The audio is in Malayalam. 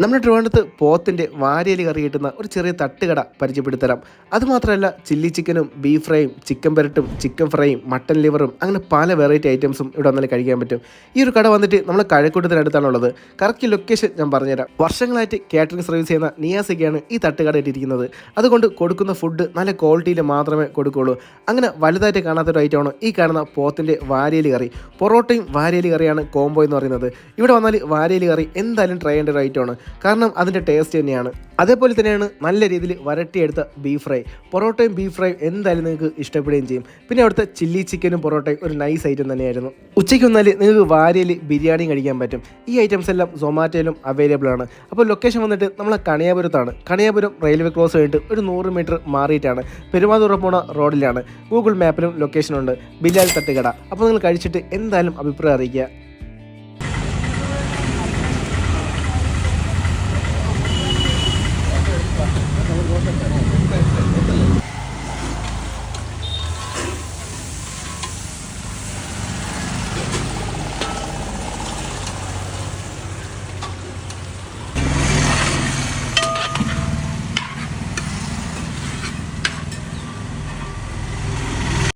നമ്മുടെ ട്രിവാണ്ടത്ത് പോത്തിന്റെ വാരിയലി കറി കിട്ടുന്ന ഒരു ചെറിയ തട്ടുകട പരിചയപ്പെടുത്തരാം. അതുമാത്രമല്ല ചില്ലി ചിക്കനും ബീഫ് ഫ്രൈയും ചിക്കൻ പെരട്ടും ചിക്കൻ ഫ്രൈയും മട്ടൻ ലിവറും അങ്ങനെ പല വെറൈറ്റി ഐറ്റംസും ഇവിടെ വന്നാൽ കഴിക്കാൻ പറ്റും. ഈ ഒരു കട വന്നിട്ട് നമ്മൾ കഴക്കൂട്ടത്തിനടുത്താണുള്ളത്. കറക്റ്റ് ലൊക്കേഷൻ ഞാൻ പറഞ്ഞുതരാം. വർഷങ്ങളായിട്ട് കാറ്ററിംഗ് സർവീസ് ചെയ്യുന്ന നിയാസൊക്കെയാണ് ഈ തട്ടുകട ഇട്ടിരിക്കുന്നത്. അതുകൊണ്ട് കൊടുക്കുന്ന ഫുഡ് നല്ല ക്വാളിറ്റിയിൽ മാത്രമേ കൊടുക്കുകയുള്ളൂ. അങ്ങനെ വലുതായിട്ട് കാണാത്തൊരു ഐറ്റമാണ് ഈ കാണുന്ന പോത്തിന്റെ വാരിയലി കറി. പൊറോട്ടയും വാരിയലി കറിയാണ് കോംബോ എന്ന് പറയുന്നത്. ഇവിടെ വന്നാൽ വാരിയലി കറി എന്തായാലും ട്രൈ ചെയ്യേണ്ട ഒരു ഐറ്റമാണ്. കാരണം അതിന്റെ ടേസ്റ്റ് തന്നെയാണ്. അതേപോലെ തന്നെയാണ് നല്ല രീതിയിൽ വരട്ടിയെടുത്ത ബീഫ് ഫ്രൈ പൊറോട്ടയും ബീഫ് ഫ്രൈ എന്തായാലും നിങ്ങൾക്ക് ഇഷ്ടപ്പെടുകയും ചെയ്യും. പിന്നെ അവിടുത്തെ ചില്ലി ചിക്കനും പൊറോട്ടയും ഒരു നൈസ് ഐറ്റം തന്നെയായിരുന്നു. ഉച്ചയ്ക്ക് വന്നാൽ നിങ്ങൾക്ക് വാരിയൽ ബിരിയാണി കഴിക്കാൻ പറ്റും. ഈ ഐറ്റംസ് എല്ലാം സൊമാറ്റോയിലും അവൈലബിൾ ആണ്. അപ്പോൾ ലൊക്കേഷൻ വന്നിട്ട് നമ്മളെ കണിയാപുരത്താണ്. കണിയാപുരം റെയിൽവേ ക്രോസ് കഴിഞ്ഞിട്ട് ഒരു നൂറ് മീറ്റർ മാറിയിട്ടാണ്. പെരുമാതുറ പോണ റോഡിലാണ് ഗൂഗിൾ മാപ്പിലും ലൊക്കേഷൻ ഉണ്ട്. തട്ടുകട. അപ്പോൾ നിങ്ങൾ കഴിച്ചിട്ട് എന്തായാലും അഭിപ്രായം അറിയിക്കുക.